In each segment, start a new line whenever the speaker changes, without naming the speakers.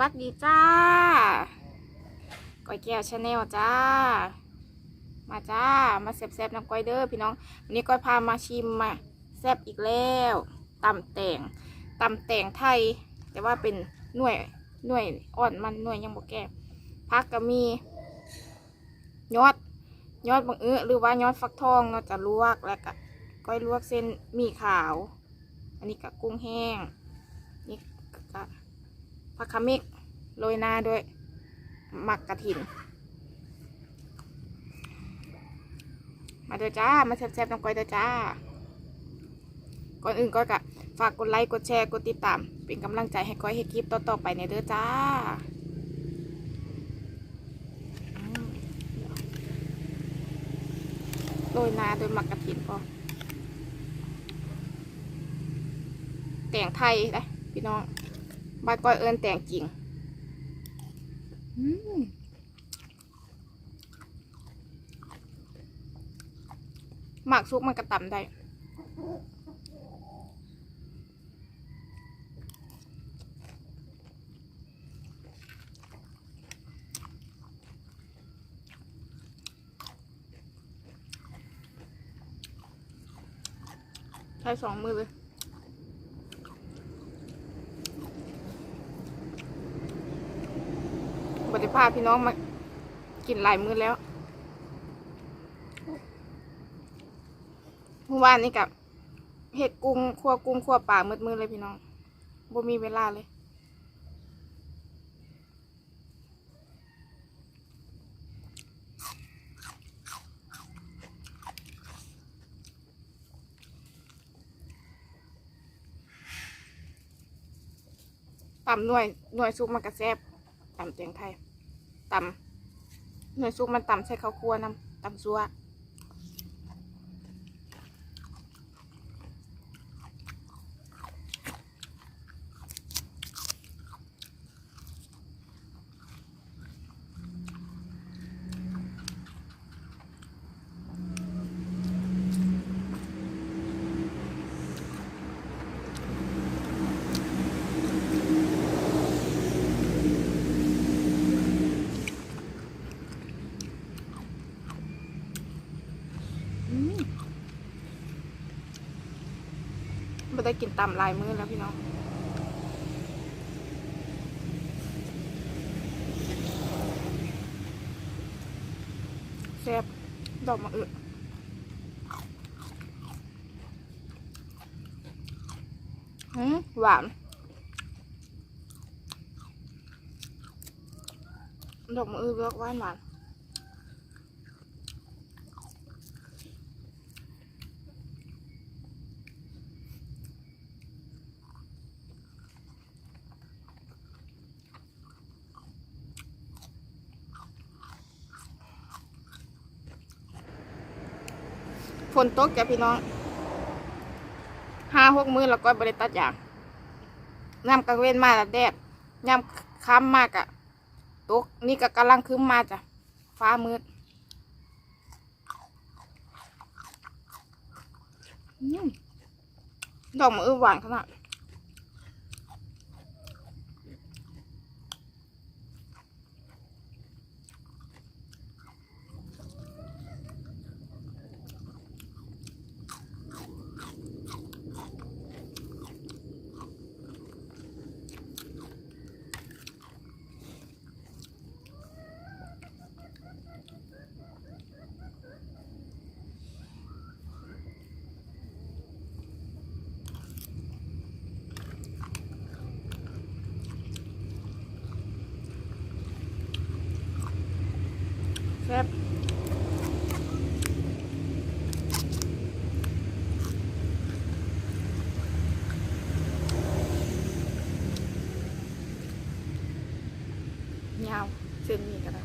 วัสดีจ้าก้อยแก้วชาแนลจ้า มาจ้า มาแซ่บๆน้ำก้อยเด้อพี่น้อง วันนี้ก้อยพามาชิมมาแซ่บอีกแล้วตำแต่งตำแต่งไทย แต่ว่าเป็นหน่วยหน่วยอ่อนมันหน่วยยังบ่แก่พักก็มี ยอด ยอดบังเอื้อหรือว่ายอดฟักทองเนาจะลวกแล้วก็ก้อยลวกเส้นมี่ขาว อันนี้ก็กุ้งแห้งนี่ก็ ผักขมิกโรยหน้าด้วย หมักกระถินมาเด้อจ้า มาแซ่บๆน้ำก้อยเด้อจ้า ก่อนอื่นก็กะฝากกดไลค์ กดแชร์ กดติดตาม เป็นกำลังใจให้ก้อยให้คลิปต่อๆไปในเด้อจ้าโรยน้าด้วยหมักกระถินพอแต่งไทยนะพี่น้อง บ้านก้อยเอิญแต่งจริงอืมหมักซุกมันกระต่ำได้ใช้สองมือเลย บริ พาพี่น้องมากินหลายมื้อแล้ว เมื่อวานนี้กับเห็ดกุ้งคั่วกุ้งคั่วปลามืดมือเลยพี่น้องบ่มีเวลาเลยตำหน่วยหน่วยซุปมันกระแซบตำเตียงไทย ตำหน่วยซุกมันต่ำใส่ข้าวคั่วน้ำต่ำซัวอืม ไม่ได้กินตำหลายมื้อแล้วพี่น้องแซ่บดอกมะอึอืมหวาน ดอกมะอึเลือกหวานหวาน นตกจ้ะพี่น้องห้าหกมือแล้วก็บริตัดอย่างน้ำกลางเว้นมาแล้วแดดย่ำค้ำมากอะตกนี่ก็กำลังคืมมาจ้ะฟ้ามืดดอกมือหวานขนาด แซ่บยาวเส้นนี้ก็ได้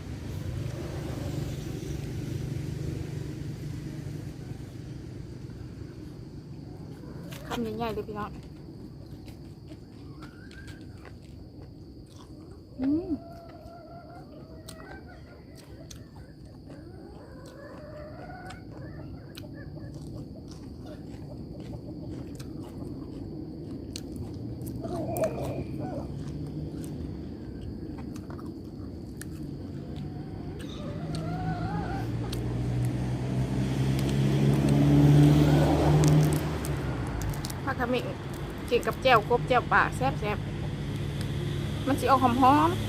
คำใหญ่ๆเลยพี่น้องอืม กินกับแจ่วกบแจ่วป่าแซ่บๆมันสิออกหอมๆ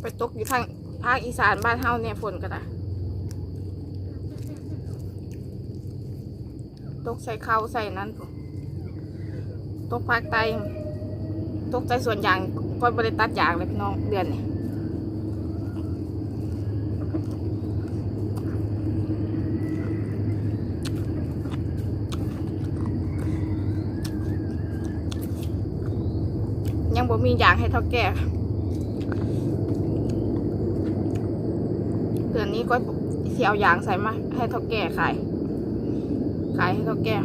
ไปตกอยู่ทางภาคอีสานบ้านเฮาเนี่ยฝนก็ได้ตกใส่เขาใส่นั้นตกภาคใต้ตกใจส่วนยางก็บริตัดยางเลยพี่น้องเดือนนี้ยังบ่มีอย่างให้เท่าแก่เดือ นนี้ก็เสียเอายางใส่มาให้เท่าแก่ขาย ขายให้เท่าแก่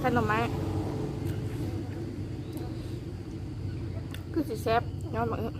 ท่านหน่อไม้คือสิแซ่บย้อนมาเออ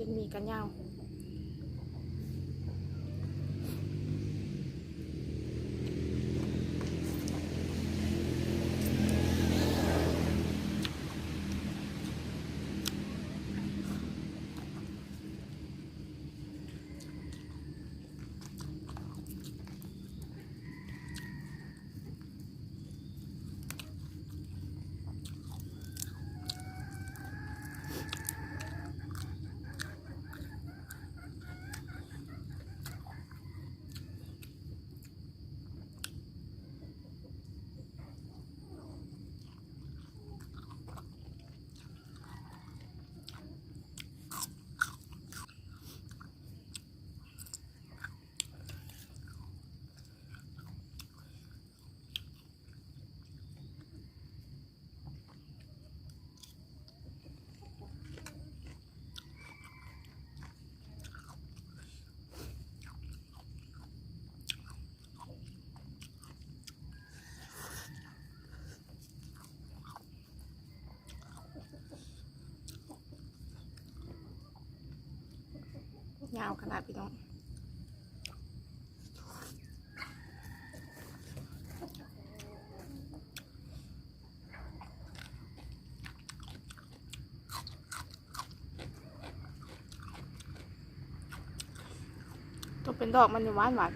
เส้นหมีกันยาว ยาวขนาดพี่น้องตัวเป็นดอกมันจะหวานหวาน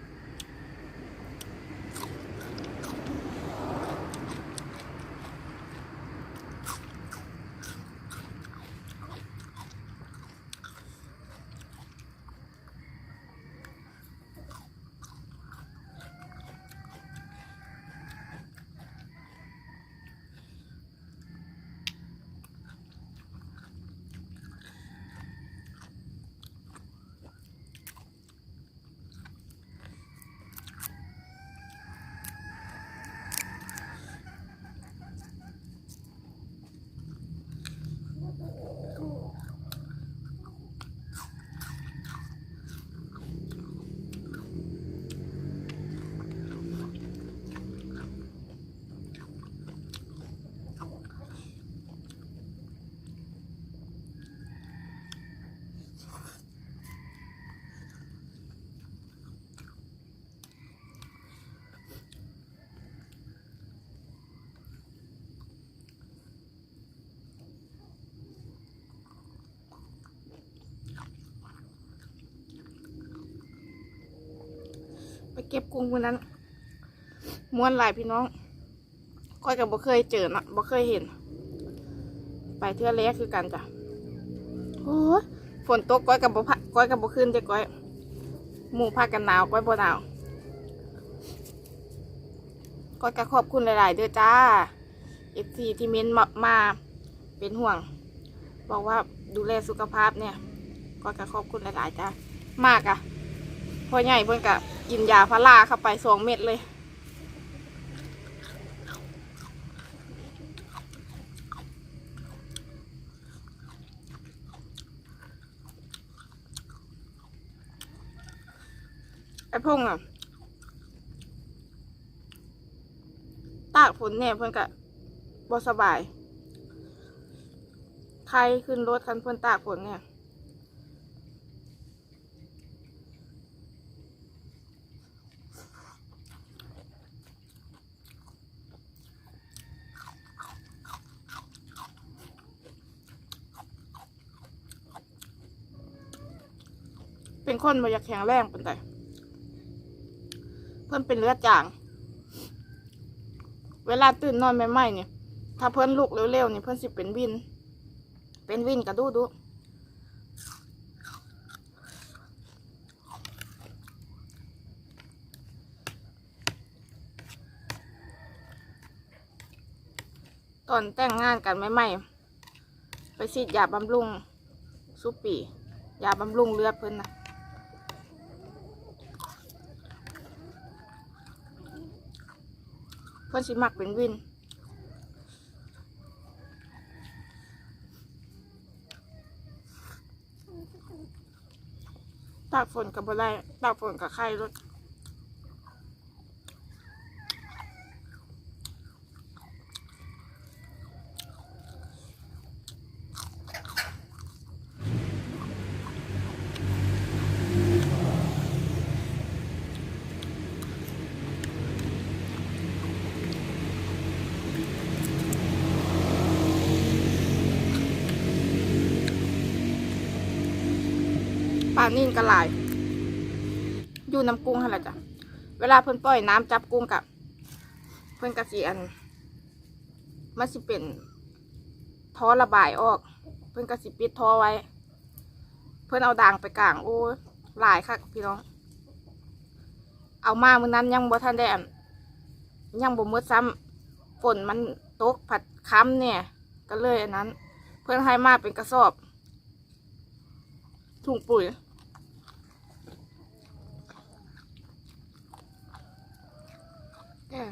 เก็บกุ้งคนนั้นม้วนหลายพี่น้องก้อยกับบ่เคยเจอนะบ่เคยเห็น ไปเทื่อแรกคือกันจ้ะโอ้ยฝนตกก้อยกับบ่พะก้อยกับบ่ขึ้นจ้ะก้อยหมู่พากันหนาวก้อยบ่หนาวก้อยก็ขอบคุณหลายๆเด้อจ้าเอฟซีที่เม้นมามาเป็นห่วง บอกว่าดูแลสุขภาพเนี่ยก้อยก็ขอบคุณหลาย ๆ จ้า มากอะพ่อใหญ่เพิ่นก็ กินยาพาราเข้าไปสองเม็ดเลย ไอ้พงอะ ตากฝนเนี่ยเพื่อนกะบ่สบาย ใครขึ้นรถคันเพื่อนตากฝนเนี่ย เป็นคนบ่อยากแข็งแรงเป็นไดเพิ่นเป็นเลือดจาง เวลาตื่นนอนใหม่ๆเนี่ย ถ้าเพิ่นลุกเร็วๆเนี่ยเพิ่นสิเป็นวิน เป็นวินกระดูดูตอนแต่งงานกันใหม่ๆไปฉีดยาบำรุงซุปปี ยาบำรุงเลือดเพิ่นนะ เพิ่นสิมักเป็นวินตากฝนกับอะไรตากฝนกับไข้รถานิ่นกระลาย อยู่น้ำกุ้งหั่นแหละจ้ะ เวลาเพิ่นปล่อยน้ำจับกุ้งกับ เพิ่นกระสีอันมันสิเป็นท่อระบายออก เพิ่นกระสิปิดท่อไว้ เพิ่นเอาด่างไปกลางโอ้หลายค่ะพี่น้อง เอามามื้อนั้นยังบ่ทันได้ยังบ่หมดซ้ำฝนมันตกผัดค้ำเนี่ย ก็เลยอันนั้น เพิ่อนให้มาเป็นกระสอบถุงปุ๋ย เออ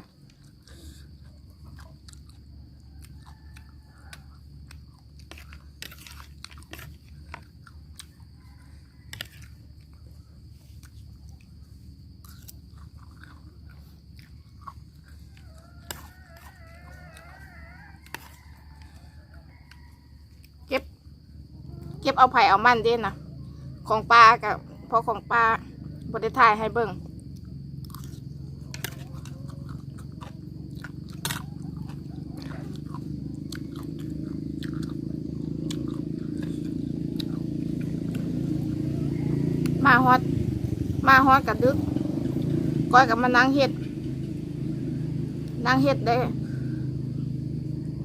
เก็บ เก็บเอาไผ่เอามันเด่นนะของปลากับพอของปลาบไดถ่ายให้เบิ่ง มาฮอด มาฮอดกับดึกก้อยกับมานั่งเฮ็ดนั่งเฮ็ดได้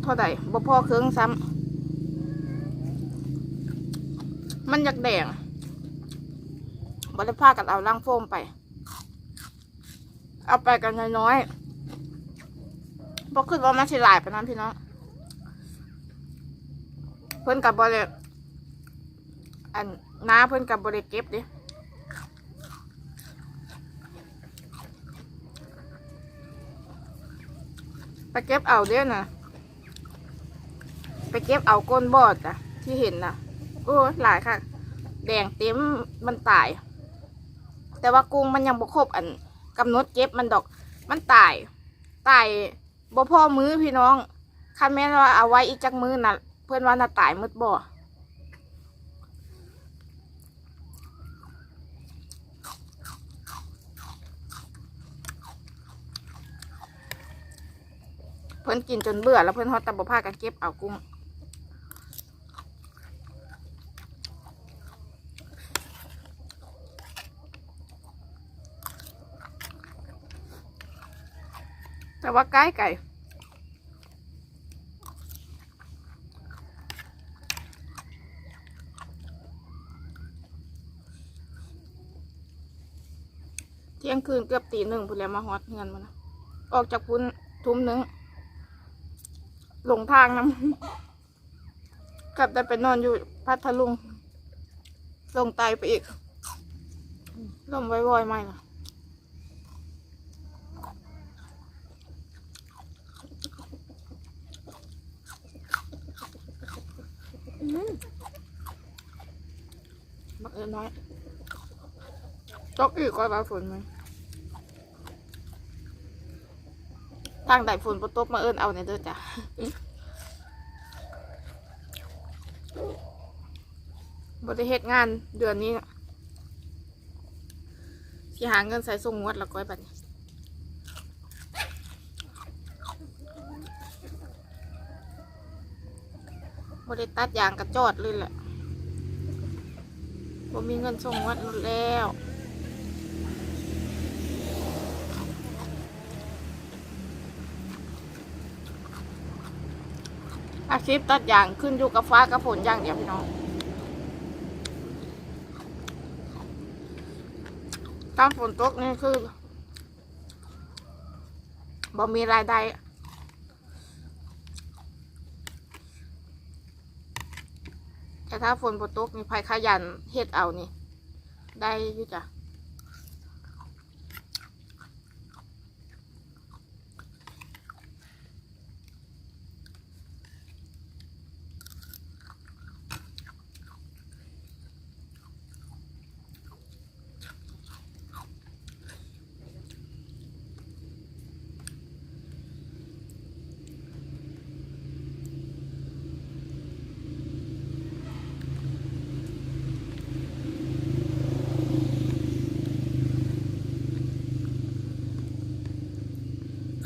เท่าใดบ่พอเครื่องซ้ำมันอยากแดงบริภากันเอาล่างโฟมไป เอาไปกันน้อยๆบอกขึ้นว่ามันสิหลายไปนั้นพี่น้องเพิ่นกับบริอันน้าเพิ่นกับบริเก็บดิ ไปเก็บเอาเด้อนะไปเก็บเอาก้นบอดอะที่เห็นนะโอ้หลายค่ะ แดงเต็มมันตาย แต่ว่ากุ้งมันยังบ่ครบอันกำหนดเก็บมันดอก มันตายตายบ่พ่อมือพี่น้องคันแม่นว่าเอาไว้อีกจักมือน่ะ เพื่อนว่าน่ะตายมืดบ่ พิ่นกินจนเบื่อแล้วเพิ่นฮอดแตะบ่พากันเก็บเอากุ้งแต่ว่าใกล้ไก่เที่ยงคืนเกือบตีหนึ่งพุ่นแล้วมาฮอดเงินมานะออกจากพุ่นทุ่มหนึ่ง หลงทางน้ำกลับได้ไปนอนอยู่พัทลุงลงไตไปอีกลมไว้วอยๆไม่ล่ะบักเอิญน้อยตกอีกก็ว่าฝนไหม ทางใดฝนปตกมาเอิญเอาในอยเด้อจ้ะบริเหตุงานเดือนนี้ที่หาเงินใส่ส่งงวดละก้อยบัดนี้บริตัดยางกระจอดเลยแหละบ่มีเงินส่งงวดนู่นแล้ว อาชีพตัดยางขึ้นอยู่กับฟ้ากับฝนอย่างเดียวพี่น้องตอนฝนตกนี่คือบ่มีรายได้แต่ถ้าฝนบ่ตกนี่ภัยขยันเฮ็ดเอานี่ ได้อยู่จ้ะ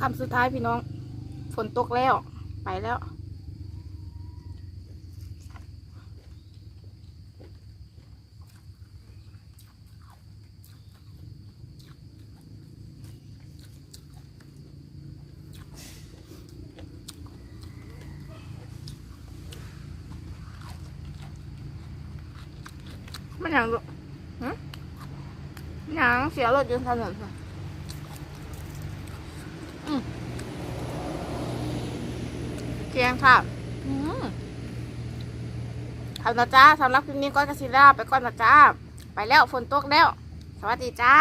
คำสุดท้ายพี่น้อง ฝนตกแล้ว ไปแล้วมันหยังลูกหึมันหยังเสียรถอยืนถนนค่ะเกียง ค่ะอืมเอานะจ้าสำหรับคลิปนี้ก้อนกระซิล่าไปก่อนนะจ้า ไปแล้วฝนตกแล้ว สวัสดีจ้า